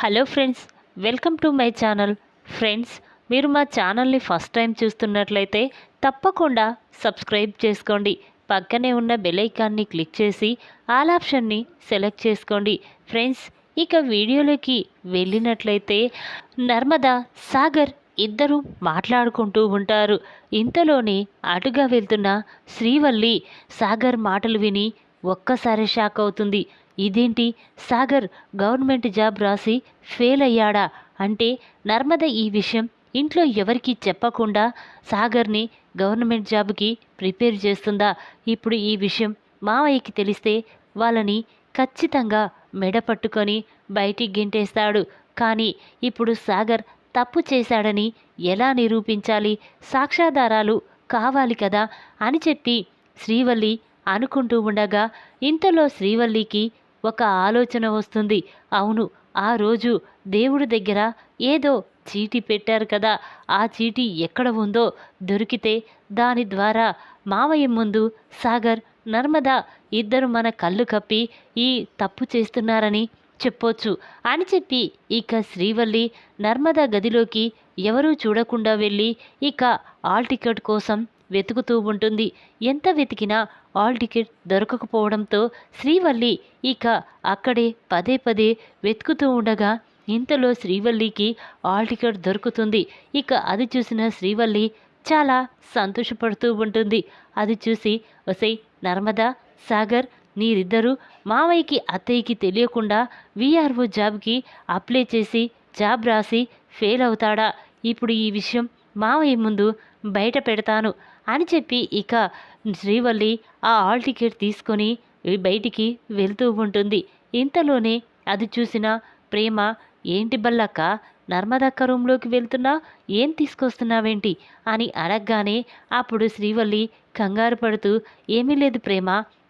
Hello friends welcome to my channel. Friends మీరు మా ఛానల్ని ఫస్ట్ టైం చూస్తున్నట్లయితే తప్పకుండా సబ్స్క్రైబ్ చేసుకోండి. పక్కనే ఉన్న బెలైకాన్ని క్లిక్ చేసి ఆల్ ఆప్షన్ని సెలెక్ట్ చేసుకోండి. ఫ్రెండ్స్ ఇక వీడియోలోకి వెళ్ళినట్లయితే నర్మదా సాగర్ ఇద్దరు మాట్లాడుకుంటూ ఉంటారు. ఇంతలోనే అటుగా వెళ్తున్న శ్రీవల్లి సాగర్ మాటలు విని ఒక్కసారి షాక్ అవుతుంది. ఇదేంటి? సాగర్ గవర్నమెంట్ జాబ్ రాసి ఫెయిల్ అయ్యాడా? అంటే నర్మద ఈ విషయం ఇంట్లో ఎవరికీ చెప్పకుండా సాగర్ని గవర్నమెంట్ జాబ్కి ప్రిపేర్ చేస్తుందా? ఇప్పుడు ఈ విషయం మావయ్యకి తెలిస్తే వాళ్ళని ఖచ్చితంగా మెడ పట్టుకొని బయటికి గెంటేస్తాడు. కానీ ఇప్పుడు సాగర్ తప్పు చేశాడని ఎలా నిరూపించాలి? సాక్ష్యాధారాలు కావాలి కదా అని చెప్పి శ్రీవల్లి అనుకుంటూ ఉండగా ఇంతలో శ్రీవల్లికి ఒక ఆలోచన వస్తుంది. అవును ఆ రోజు దేవుడి దగ్గర ఏదో చీటీ పెట్టారు కదా. ఆ చీటీ ఎక్కడ ఉందో దొరికితే దాని ద్వారా మావయ్య ముందు సాగర్ నర్మదా ఇద్దరు మన కళ్ళు కప్పి ఈ తప్పు చేస్తున్నారని చెప్పొచ్చు అని చెప్పి ఇక శ్రీవల్లి నర్మదా గదిలోకి ఎవరూ చూడకుండా వెళ్ళి ఇక ఆల్ టికెట్ కోసం వెతుకుతూ ఉంటుంది. ఎంత వెతికినా ఆల్ టికెట్ దొరకకపోవడంతో శ్రీవల్లి ఇక అక్కడే పదే పదే వెతుకుతూ ఉండగా ఇంతలో శ్రీవల్లికి ఆల్ టికెట్ దొరుకుతుంది. ఇక అది చూసిన శ్రీవల్లి చాలా సంతోషపడుతూ ఉంటుంది. అది చూసి వసై నర్మదా సాగర్ మీరిద్దరూ మావయ్యకి అత్తయ్యకి తెలియకుండా విఆర్ఓ జాబ్కి అప్లై చేసి జాబ్ రాసి ఫెయిల్ అవుతాడా? ఇప్పుడు ఈ విషయం మావయ్య ముందు బయట పెడతాను. అని చెప్పి ఇక శ్రీవల్లి ఆ ఆల్ టికెట్ తీసుకొని బయటికి వెళ్తూ ఉంటుంది. ఇంతలోనే అది చూసిన ప్రేమ ఏంటి బల్లక్క నర్మదక్క రూమ్లోకి వెళ్తున్నా? ఏం తీసుకొస్తున్నావేంటి? అని అడగగానే అప్పుడు శ్రీవల్లి కంగారు పడుతూ ఏమీ లేదు ప్రేమ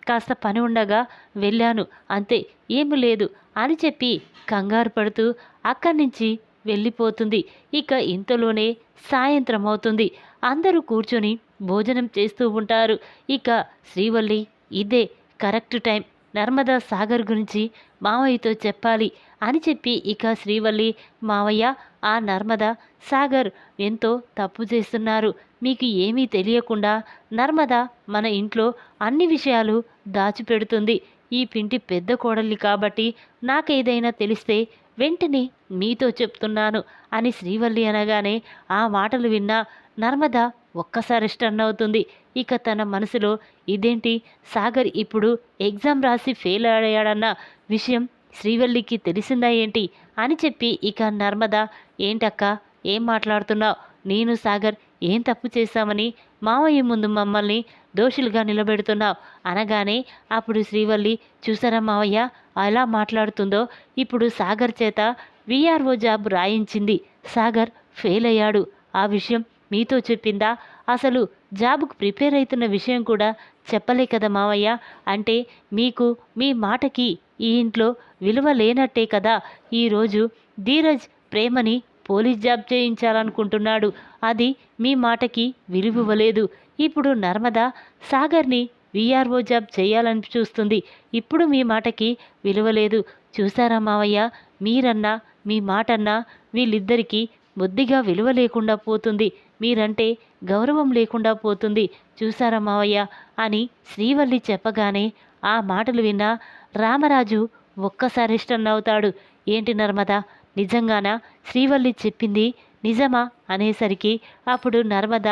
కాస్త పని ఉండగా వెళ్ళాను అంతే ఏమీ లేదు అని చెప్పి కంగారు పడుతూ అక్కడి నుంచి వెళ్ళిపోతుంది. ఇక ఇంతలోనే సాయంత్రం అవుతుంది. అందరూ కూర్చొని భోజనం చేస్తూ ఉంటారు. ఇక శ్రీవల్లి ఇదే కరెక్ట్ టైం. నర్మదా సాగర్ గురించి మావయ్యతో చెప్పాలి అని చెప్పి ఇక శ్రీవల్లి మావయ్య ఆ నర్మదా సాగర్ ఎంతో తప్పు చేస్తున్నారు. మీకు ఏమీ తెలియకుండా నర్మదా మన ఇంట్లో అన్ని విషయాలు దాచిపెడుతుంది. ఈ పింటి పెద్ద కోడలి కాబట్టి నాకేదైనా తెలిస్తే వెంటనే మీతో చెప్తున్నాను అని శ్రీవల్లి అనగానే ఆ మాటలు విన్న నర్మద ఒక్కసారి స్టన్ అవుతుంది. ఇక తన మనసులో ఇదేంటి? సాగర్ ఇప్పుడు ఎగ్జామ్ రాసి ఫెయిల్ అయ్యాడన్న విషయం శ్రీవల్లికి తెలిసిందా ఏంటి? అని చెప్పి ఇక నర్మద ఏంటక్క? ఏం మాట్లాడుతున్నావు? నేను సాగర్ ఏం తప్పు చేశామని? మావయ్య ముందు మమ్మల్ని దోషులుగా నిలబెడుతున్నావు. అనగానే అప్పుడు శ్రీవల్లి చూసారా మావయ్య ఎలా మాట్లాడుతుందో? ఇప్పుడు సాగర్ చేత విఆర్ఓ జాబ్ రాయించింది. సాగర్ ఫెయిల్ అయ్యాడు. ఆ విషయం మీతో చెప్పిందా? అసలు జాబ్కు ప్రిపేర్ అవుతున్న విషయం కూడా చెప్పలే కదా మావయ్య. అంటే మీకు మీ మాటకి ఈ ఇంట్లో విలువ లేనట్టే కదా. ఈరోజు ధీరజ్ ప్రేమని పోలీస్ జాబ్ చేయించాలనుకుంటున్నాడు. అది మీ మాటకి విలువివ్వలేదు ఇప్పుడు నర్మద సాగర్ని విఆర్ఓ జాబ్ చేయాలని చూస్తుంది. ఇప్పుడు మీ మాటకి విలువలేదు చూసారా మావయ్య? మీరన్నా మీ మాటన్నా వీళ్ళిద్దరికీ బుద్ధిగా విలువ లేకుండా పోతుంది. మీరంటే గౌరవం లేకుండా పోతుంది. చూసారా మావయ్య? అని శ్రీవల్లి చెప్పగానే ఆ మాటలు విన్న రామరాజు ఒక్కసారి ఇష్టం అవుతాడు ఏంటి నర్మద? నిజంగానా? శ్రీవల్లి చెప్పింది నిజమా? అనేసరికి అప్పుడు నర్మద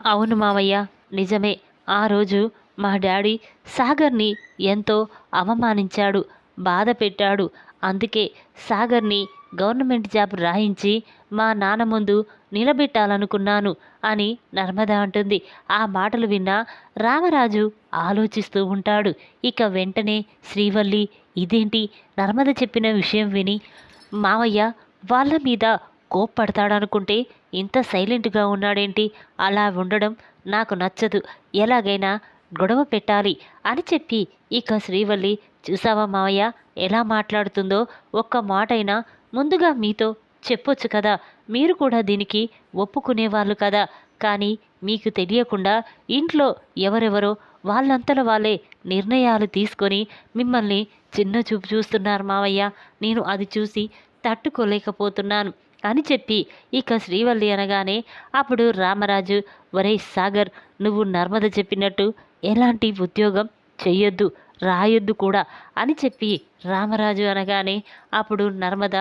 అవును మావయ్య నిజమే. ఆ రోజు మా డాడీ సాగర్ని ఎంతో అవమానించాడు బాధ పెట్టాడు అందుకే సాగర్ని గవర్నమెంట్ జాబ్ రాయించి మా నాన్న ముందు నిలబెట్టాలనుకున్నాను అని నర్మద అంటుంది. ఆ మాటలు విన్న రామరాజు ఆలోచిస్తూ ఉంటాడు. ఇక వెంటనే శ్రీవల్లి ఇదేంటి? నర్మద చెప్పిన విషయం విని మావయ్య వాళ్ళ మీద కోప్పడతాడనుకుంటే ఇంత సైలెంట్గా ఉన్నాడేంటి? అలా ఉండడం నాకు నచ్చదు. ఎలాగైనా గొడవ పెట్టాలి అని చెప్పి ఇక శ్రీవల్లి చూసావా మావయ్య ఎలా మాట్లాడుతుందో ఒక్క మాటైనా ముందుగా మీతో చెప్పొచ్చు కదా మీరు కూడా దీనికి ఒప్పుకునేవాళ్ళు కదా. కానీ మీకు తెలియకుండా ఇంట్లో ఎవరెవరో వాళ్ళంతట వాళ్ళే నిర్ణయాలు తీసుకొని మిమ్మల్ని చిన్న చూపు చూస్తున్నారు మావయ్య. నేను అది చూసి తట్టుకోలేకపోతున్నాను అని చెప్పి ఇక శ్రీవల్లి అనగానే అప్పుడు రామరాజు ఒరే సాగర్ నువ్వు నర్మద చెప్పినట్టు ఎలాంటి ఉద్యోగం చెయ్యొద్దు. రాయొద్దు కూడా అని చెప్పి రామరాజు అనగానే అప్పుడు నర్మద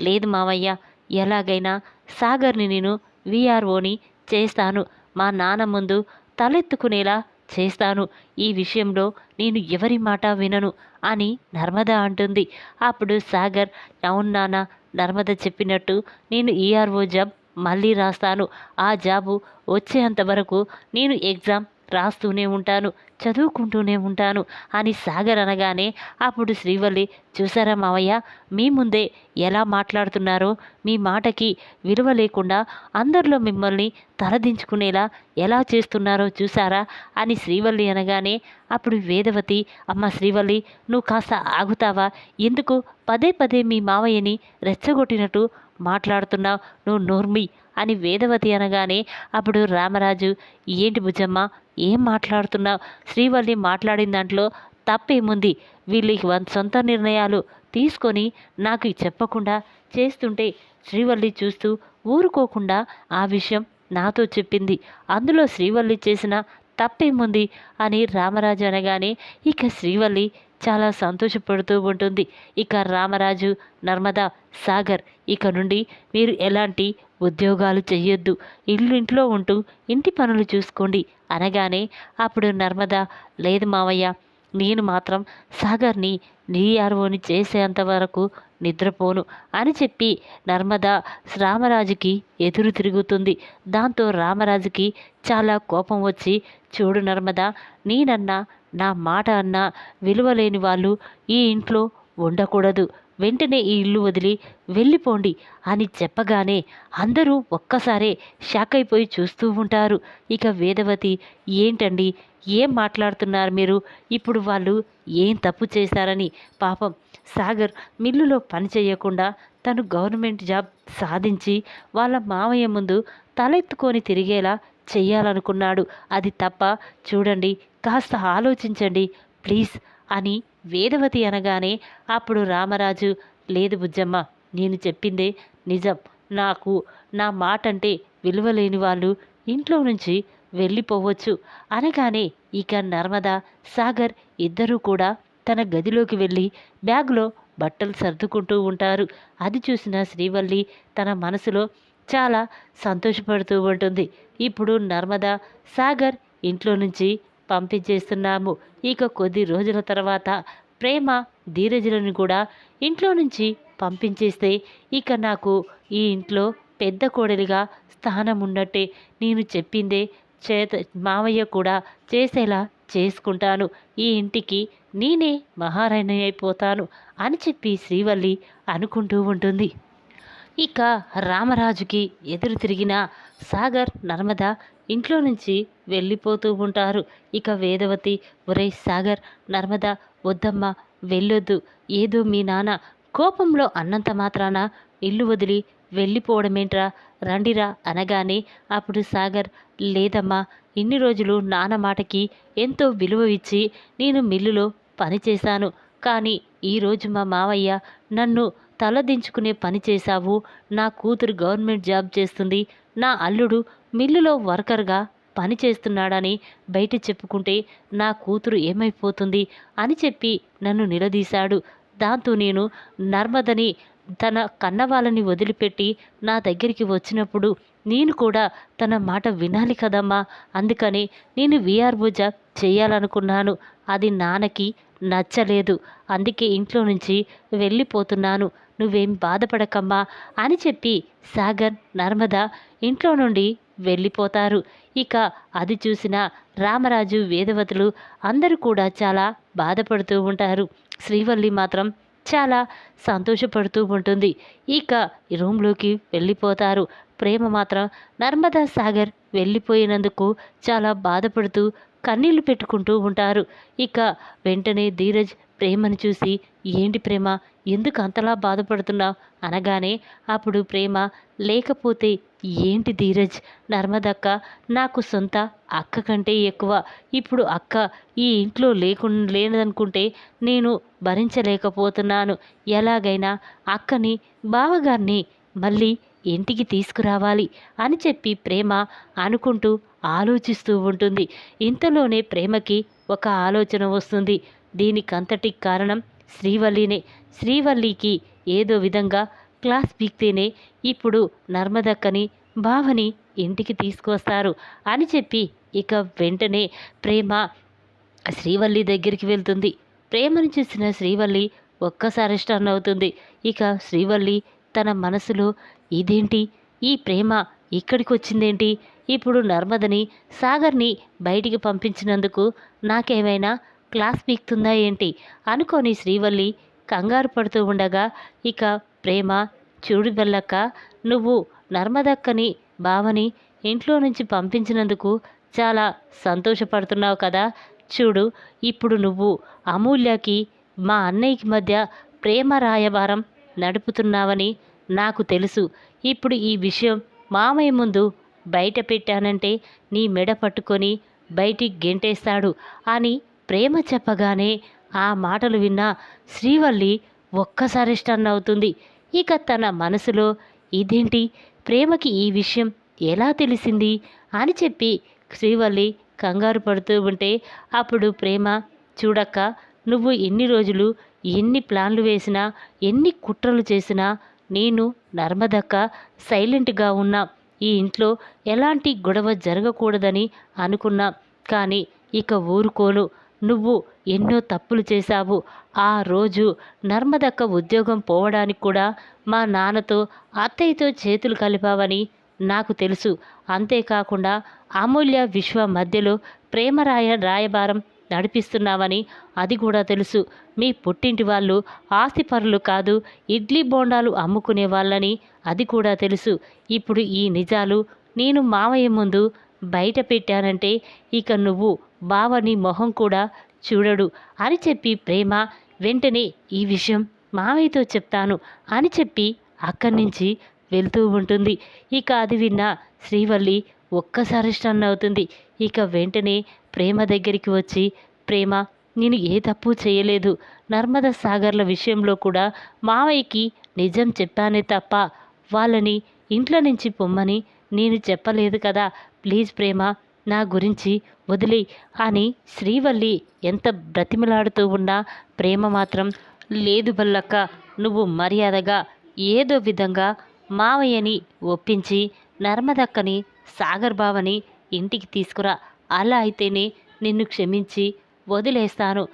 లేదు మావయ్య ఎలాగైనా సాగర్ని నేను విఆర్ఓని చేస్తాను. మా నాన్న ముందు తలెత్తుకునేలా చేస్తాను. ఈ విషయంలో నేను ఎవరి మాట వినను అని నర్మద అంటుంది. అప్పుడు సాగర్ అవును నాన్న నర్మద చెప్పినట్టు నేను ఈఆర్ఓ జాబ్ మళ్ళీ రాస్తాను. ఆ జాబు వచ్చేంత వరకు నేను ఎగ్జామ్ రాస్తూనే ఉంటాను చదువుకుంటూనే ఉంటాను అని సాగర్ అనగానే అప్పుడు శ్రీవల్లి చూసారా మావయ్య మీ ముందే ఎలా మాట్లాడుతున్నారో మీ మాటకి విలువ లేకుండా అందరిలో మిమ్మల్ని తలదించుకునేలా ఎలా చేస్తున్నారో చూసారా? అని శ్రీవల్లి అనగానే అప్పుడు వేదవతి అమ్మ శ్రీవల్లి నువ్వు కాస్త ఆగుతావా? ఎందుకు పదే పదే మీ మావయ్యని రెచ్చగొట్టినట్టు మాట్లాడుతున్నావు? నువ్వు నోర్మి అని వేదవతి అనగానే అప్పుడు రామరాజు ఏంటి భుజమ్మ ఏం మాట్లాడుతున్నావు? శ్రీవల్లి మాట్లాడిన దాంట్లో తప్పేముంది? వీళ్ళకి వన్ సొంత నిర్ణయాలు తీసుకొని నాకు చెప్పకుండా చేస్తుంటే శ్రీవల్లి చూస్తూ ఊరుకోకుండా ఆ విషయం నాతో చెప్పింది. అందులో శ్రీవల్లి చేసిన తప్పేముంది అని రామరాజు అనగానే ఇక శ్రీవల్లి చాలా సంతోషపడుతూ ఉంటుంది. ఇక రామరాజు నర్మదా సాగర్ ఇక నుండి మీరు ఎలాంటి ఉద్యోగాలు చెయ్యొద్దు. ఇల్లు ఇంట్లో ఉంటూ ఇంటి పనులు చూసుకోండి. అనగానే అప్పుడు నర్మద లేదు మావయ్య నేను మాత్రం సాగర్ని నీఆర్ఓని చేసేంత వరకు నిద్రపోను అని చెప్పి నర్మద రామరాజుకి ఎదురు తిరుగుతుంది. దాంతో రామరాజుకి చాలా కోపం వచ్చి చూడు నర్మద నేనన్నా నా మాట అన్నా విలువలేని వాళ్ళు ఈ ఇంట్లో ఉండకూడదు. వెంటనే ఈ ఇల్లు వదిలి వెళ్ళిపోండి అని చెప్పగానే అందరూ ఒక్కసారే షాక్ అయిపోయి చూస్తూ ఉంటారు. ఇక వేదవతి ఏంటండి? ఏం మాట్లాడుతున్నారు మీరు? ఇప్పుడు వాళ్ళు ఏం తప్పు చేశారని? పాపం సాగర్ మిల్లులో పని చేయకుండా తను గవర్నమెంట్ జాబ్ సాధించి వాళ్ళ మావయ్య ముందు తలెత్తుకొని తిరిగేలా చేయాలనుకున్నాడు. అది తప్ప చూడండి కాస్త ఆలోచించండి ప్లీజ్ అని వేదవతి అనగానే అప్పుడు రామరాజు లేదు బుజ్జమ్మ నేను చెప్పిందే నిజం. నాకు నా మాట అంటే విలువలేని వాళ్ళు ఇంట్లో నుంచి వెళ్ళిపోవచ్చు అనగానే ఇక నర్మద సాగర్ ఇద్దరూ కూడా తన గదిలోకి వెళ్ళి బ్యాగ్లో బట్టలు సర్దుకుంటూ ఉంటారు. అది చూసిన శ్రీవల్లి తన మనసులో చాలా సంతోషపడుతూ ఉంటుంది. ఇప్పుడు నర్మద సాగర్ ఇంట్లో నుంచి పంపించేస్తున్నాము. ఇక కొద్ది రోజుల తర్వాత ప్రేమ ధీరజులను కూడా ఇంట్లో నుంచి పంపించేస్తే ఇక నాకు ఈ ఇంట్లో పెద్ద కోడలిగా స్థానం ఉన్నట్టే నేను చెప్పిందే చేత మావయ్య కూడా చేసేలా చేసుకుంటాను. ఈ ఇంటికి నేనే మహారాణి అయిపోతాను అని చెప్పి శ్రీవల్లి అనుకుంటూ ఉంటుంది. ఇక రామరాజుకి ఎదురు తిరిగిన సాగర్ నర్మద ఇంట్లో నుంచి వెళ్ళిపోతూ ఉంటారు. ఇక వేదవతి ఒరే సాగర్ నర్మద వద్దమ్మ వెళ్ళొద్దు. ఏదో మీ నాన్న కోపంలో అన్నంత మాత్రాన ఇల్లు వదిలి వెళ్ళిపోవడమేంట్రా? రండిరా అనగానే అప్పుడు సాగర్ లేదమ్మా ఇన్ని రోజులు నాన్న మాటకి ఎంతో విలువ ఇచ్చి నేను మిల్లులో పనిచేశాను కానీ ఈరోజు మా మావయ్య నన్ను తలదించుకునే పని చేశావు. నా కూతురు గవర్నమెంట్ జాబ్ చేస్తుంది. నా అల్లుడు మిల్లులో వర్కర్గా పని చేస్తున్నాడని బయట చెప్పుకుంటే నా కూతురు ఏమైపోతుంది అని చెప్పి నన్ను నిలదీశాడు. దాంతో నేను నర్మదని తన కన్నవాళ్ళని వదిలిపెట్టి నా దగ్గరికి వచ్చినప్పుడు నేను కూడా తన మాట వినాలి కదమ్మా అందుకని నేను విఆర్ పూజ చేయాలనుకున్నాను. అది నాన్నకి నచ్చలేదు. అందుకే ఇంట్లో నుంచి వెళ్ళిపోతున్నాను. నువ్వేం బాధపడకమ్మా అని చెప్పి సాగర్ నర్మద ఇంట్లో నుండి వెళ్ళిపోతారు. ఇక అది చూసిన రామరాజు వేదవతులు అందరూ కూడా చాలా బాధపడుతూ ఉంటారు. శ్రీవల్లి మాత్రం చాలా సంతోషపడుతూ ఉంటుంది. ఇక రూమ్లోకి వెళ్ళిపోతారు. ప్రేమ మాత్రం నర్మదా సాగర్ వెళ్ళిపోయినందుకు చాలా బాధపడుతూ కన్నీళ్ళు పెట్టుకుంటూ ఉంటారు. ఇక వెంటనే ధీరజ్ ప్రేమను చూసి ఏంటి ప్రేమ? ఎందుకు అంతలా బాధపడుతున్నావు? అనగానే అప్పుడు ప్రేమ లేకపోతే ఏంటి ధీరజ్? నర్మదక్క నాకు సొంత అక్క కంటే ఎక్కువ. ఇప్పుడు అక్క ఈ ఇంట్లో లేకు లేనదనుకుంటే నేను భరించలేకపోతున్నాను. ఎలాగైనా అక్కని బావగారిని మళ్ళీ ఇంటికి తీసుకురావాలి అని చెప్పి ప్రేమ అనుకుంటూ ఆలోచిస్తూ ఉంటుంది. ఇంతలోనే ప్రేమకి ఒక ఆలోచన వస్తుంది. దీనికంతటి కారణం శ్రీవల్లినే. శ్రీవల్లికి ఏదో విధంగా క్లాస్ పీక్తేనే ఇప్పుడు నర్మదక్కని బావని ఇంటికి తీసుకొస్తారు అని చెప్పి ఇక వెంటనే ప్రేమ శ్రీవల్లి దగ్గరికి వెళ్తుంది. ప్రేమను చూసిన శ్రీవల్లి ఒక్కసారి స్టన్ అవుతుంది. ఇక శ్రీవల్లి తన మనసులో ఇదేంటి? ఈ ప్రేమ ఇక్కడికి వచ్చిందేంటి ఇప్పుడు నర్మదని సాగర్ని బయటికి పంపించినందుకు నాకేమైనా క్లాస్ పీక్తుందా ఏంటి? అనుకోని శ్రీవల్లి కంగారు పడుతూ ఉండగా ఇక ప్రేమ చూడు బెల్లక్క నువ్వు నర్మదక్కని బావని ఇంట్లో నుంచి పంపించినందుకు చాలా సంతోషపడుతున్నావు కదా. చూడు ఇప్పుడు నువ్వు అమూల్యకి మా అన్నయ్యకి మధ్య ప్రేమ రాయబారం నడుపుతున్నావని నాకు తెలుసు. ఇప్పుడు ఈ విషయం మామయ్య ముందు బయట పెట్టానంటే నీ మెడ పట్టుకొని బయటికి గెంటేస్తాడు అని ప్రేమ చెప్పగానే ఆ మాటలు విన్న శ్రీవల్లి ఒక్కసారి స్టన్ అవుతుంది. ఇక తన మనసులో ఇదేంటి? ప్రేమకి ఈ విషయం ఎలా తెలిసింది? అని చెప్పి శ్రీవల్లి కంగారు పడుతూ ఉంటే అప్పుడు ప్రేమ చూడక్క నువ్వు ఎన్ని రోజులు ఎన్ని ప్లాన్లు వేసినా ఎన్ని కుట్రలు చేసినా నేను నర్మదక్క సైలెంట్గా ఉన్నా. ఈ ఇంట్లో ఎలాంటి గొడవ జరగకూడదని అనుకున్నా. కానీ ఇక ఊరుకోను. నువ్వు ఎన్నో తప్పులు చేశావు. ఆ రోజు నర్మదక్క ఉద్యోగం పోవడానికి కూడా మా నాన్నతో అత్తయ్యతో చేతులు కలిపావని నాకు తెలుసు. అంతేకాకుండా అమూల్య విశ్వ మధ్యలో ప్రేమరాయ రాయబారం నడిపిస్తున్నావని అది కూడా తెలుసు. మీ పుట్టింటి వాళ్ళు ఆస్తిపరులు కాదు ఇడ్లీ బోండాలు అమ్ముకునే వాళ్ళని అది కూడా తెలుసు. ఇప్పుడు ఈ నిజాలు నేను మావయ్య ముందు బయట పెట్టానంటే ఇక నువ్వు బావని మొహం కూడా చూడడు అని చెప్పి ప్రేమ వెంటనే ఈ విషయం మావయ్యతో చెప్తాను అని చెప్పి అక్కడి నుంచి వెళ్తూ ఉంటుంది. ఇక అది విన్న శ్రీవల్లి ఒక్కసారి స్టన్ అవుతుంది. ఇక వెంటనే ప్రేమ దగ్గరికి వచ్చి ప్రేమ నేను ఏ తప్పు చేయలేదు. నర్మద సాగర్ల విషయంలో కూడా మావయ్యకి నిజం చెప్పానే తప్ప వాళ్ళని ఇంట్లో నుంచి పొమ్మని నేను చెప్పలేదు కదా. ప్లీజ్ ప్రేమ నా గురించి వదిలి అని శ్రీవల్లి ఎంత బ్రతిమలాడుతూ ఉన్నా ప్రేమ మాత్రం లేదు బల్లక్క. నువ్వు మర్యాదగా ఏదో విధంగా మావయ్యని ఒప్పించి నర్మదక్కని సాగర్ బావని ఇంటికి తీసుకురా. అలా అయితేనే నిన్ను క్షమించి వదిలేస్తాను.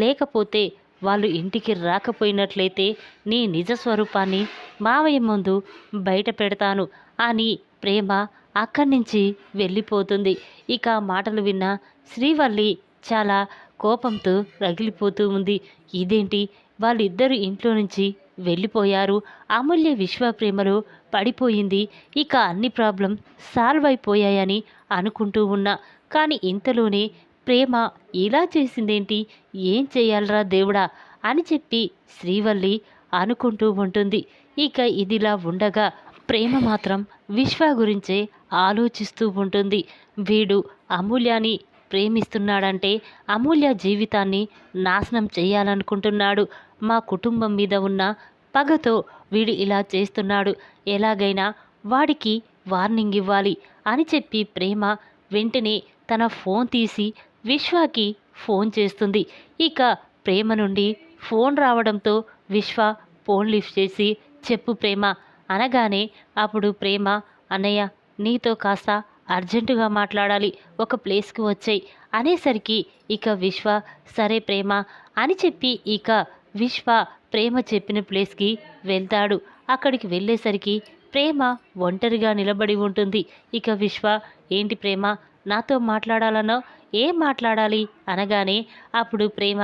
లేకపోతే వాళ్ళు ఇంటికి రాకపోయినట్లయితే నీ నిజ స్వరూపాన్ని మావయ్య ముందు బయట పెడతాను అని ప్రేమ అక్కడి నుంచి వెళ్ళిపోతుంది. ఇక మాటలు విన్న శ్రీవల్లి చాలా కోపంతో రగిలిపోతూ ఉంది. ఇదేంటి? వాళ్ళిద్దరు ఇంట్లో నుంచి వెళ్ళిపోయారు. అమూల్య విశ్వ ప్రేమలో పడిపోయింది. ఇక అన్ని ప్రాబ్లం సాల్వ్ అయిపోయాయని అనుకుంటూ ఉన్నా. కానీ ఇంతలోనే ప్రేమ ఇలా చేసిందేంటి? ఏం చేయాలరా దేవుడా? అని చెప్పి శ్రీవల్లి అనుకుంటూ ఉంటుంది. ఇక ఇదిలా ఉండగా ప్రేమ మాత్రం విశ్వ గురించే ఆలోచిస్తూ ఉంటుంది. వీడు అమూల్యాని ప్రేమిస్తున్నాడంటే అమూల్య జీవితాన్ని నాశనం చేయాలనుకుంటున్నాడు. మా కుటుంబం మీద ఉన్న పగతో వీడు ఇలా చేస్తున్నాడు. ఎలాగైనా వాడికి వార్నింగ్ ఇవ్వాలి అని చెప్పి ప్రేమ వెంటనే తన ఫోన్ తీసి విశ్వకి ఫోన్ చేస్తుంది. ఇక ప్రేమ నుండి ఫోన్ రావడంతో విశ్వ ఫోన్ లిఫ్ట్ చేసి చెప్పు ప్రేమ. అనగానే అప్పుడు ప్రేమ అన్నయ్య నీతో కాస్త అర్జెంటుగా మాట్లాడాలి ఒక ప్లేస్కి వచ్చాయి. అనేసరికి ఇక విశ్వ సరే ప్రేమ. అని చెప్పి ఇక విశ్వ ప్రేమ చెప్పిన ప్లేస్కి వెళ్తాడు. అక్కడికి వెళ్ళేసరికి ప్రేమ ఒంటరిగా నిలబడి ఉంటుంది. ఇక విశ్వ ఏంటి ప్రేమ? నాతో మాట్లాడాలనో ఏం మాట్లాడాలి? అనగానే అప్పుడు ప్రేమ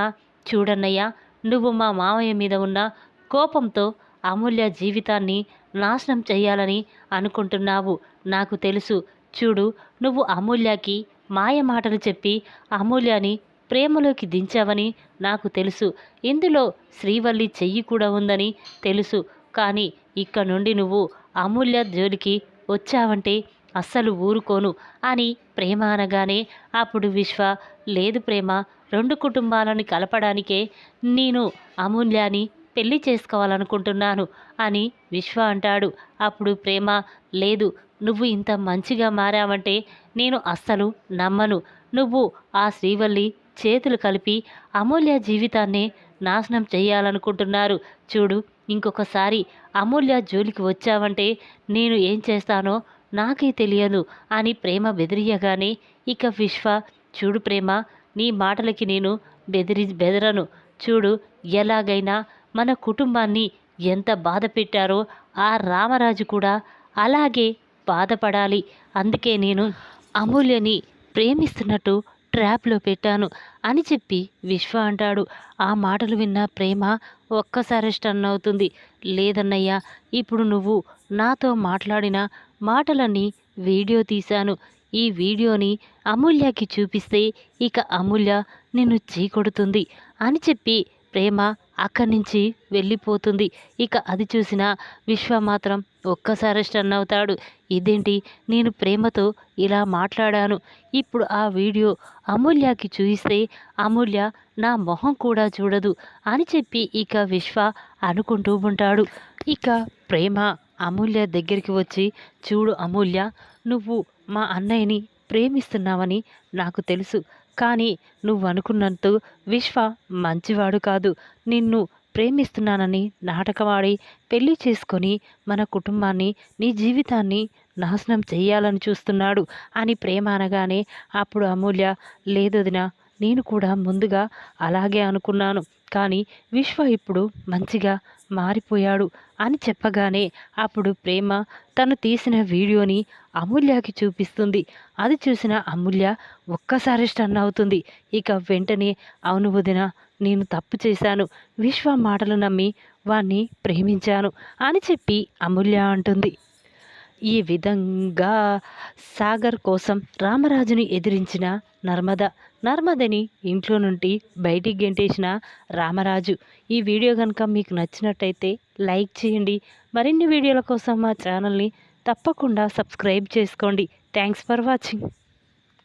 చూడన్నయ్య నువ్వు మా మామయ్య మీద ఉన్న కోపంతో అమూల్య జీవితాన్ని నాశనం చేయాలని అనుకుంటున్నావు. నాకు తెలుసు. చూడు నువ్వు అమూల్యకి మాయ మాటలు చెప్పి అమూల్యని ప్రేమలోకి దించావని నాకు తెలుసు. ఇందులో శ్రీవల్లి చెయ్యి కూడా ఉందని తెలుసు. కానీ ఇక్కడ నుండి నువ్వు అమూల్య జోలికి వచ్చావంటే అస్సలు ఊరుకోను అని ప్రేమ అనగానే అప్పుడు విశ్వ లేదు ప్రేమ రెండు కుటుంబాలను కలపడానికే నేను అమూల్యాని పెళ్ళి చేసుకోవాలనుకుంటున్నాను అని విశ్వ అంటాడు. అప్పుడు ప్రేమ లేదు నువ్వు ఇంత మంచిగా మారావంటే నేను అస్సలు నమ్మను. నువ్వు ఆ శ్రీవల్లి చేతులు కలిపి అమూల్య జీవితాన్ని నాశనం చేయాలనుకుంటున్నారు. చూడు ఇంకొకసారి అమూల్య జోలికి వచ్చావంటే నేను ఏం చేస్తానో నాకే తెలియదు అని ప్రేమ బెదిరియగానే ఇక విశ్వ చూడు ప్రేమ నీ మాటలకి నేను బెదిరి బెదరను. చూడు ఎలాగైనా మన కుటుంబాన్ని ఎంత బాధ పెట్టారో ఆ రామరాజు కూడా అలాగే బాధపడాలి. అందుకే నేను అమూల్యని ప్రేమిస్తున్నట్టు ట్రాప్లో పెట్టాను అని చెప్పి విశ్వ అంటాడు. ఆ మాటలు విన్న ప్రేమ ఒక్కసారి స్టన్ అవుతుంది. లేదన్నయ్య ఇప్పుడు నువ్వు నాతో మాట్లాడిన మాటలన్నీ వీడియో తీశాను. ఈ వీడియోని అమూల్యకి చూపిస్తే ఇక అమూల్య నిన్ను చీకొడుతుంది అని చెప్పి ప్రేమ అక్కడి నుంచి వెళ్ళిపోతుంది. ఇక అది చూసిన విశ్వ మాత్రం ఒక్కసారి స్టన్ అవుతాడు. ఇదేంటి? నేను ప్రేమతో ఇలా మాట్లాడాను. ఇప్పుడు ఆ వీడియో అమూల్యకి చూయిస్తే అమూల్య నా మొహం కూడా చూడదు అని చెప్పి ఇక విశ్వ అనుకుంటూ ఉంటాడు. ఇక ప్రేమ అమూల్య దగ్గరికి వచ్చి చూడు అమూల్య నువ్వు మా అన్నయ్యని ప్రేమిస్తున్నావని నాకు తెలుసు. కానీ నువ్వు అనుకున్నంత విశ్వ మంచివాడు కాదు. నిన్ను ప్రేమిస్తున్నానని నాటకవాడి పెళ్ళి చేసుకొని మన కుటుంబాన్ని నీ జీవితాన్ని నాశనం చేయాలని చూస్తున్నాడు అని ప్రేమ అనగానే అప్పుడు అమూల్య లేదొదినా నేను కూడా ముందుగా అలాగే అనుకున్నాను. కానీ విశ్వ ఇప్పుడు మంచిగా మారిపోయాడు అని చెప్పగానే అప్పుడు ప్రేమ తను తీసిన వీడియోని అమూల్యకి చూపిస్తుంది. అది చూసిన అమూల్య ఒక్కసారి స్టన్ అవుతుంది. ఇక వెంటనే అవును వదిన నేను తప్పు చేశాను. విశ్వ మాటలు నమ్మి వాణ్ణి ప్రేమించాను అని చెప్పి అమూల్య అంటుంది. ఈ విధంగా సాగర్ కోసం రామరాజుని ఎదిరించిన నర్మద నర్మదని ఇంట్లో నుండి బయటికి గెంటేసిన రామరాజు. ఈ వీడియో కనుక మీకు నచ్చినట్టయితే లైక్ చేయండి. మరిన్ని వీడియోల కోసం మా ఛానల్ని తప్పకుండా సబ్స్క్రైబ్ చేసుకోండి. Thanks for watching.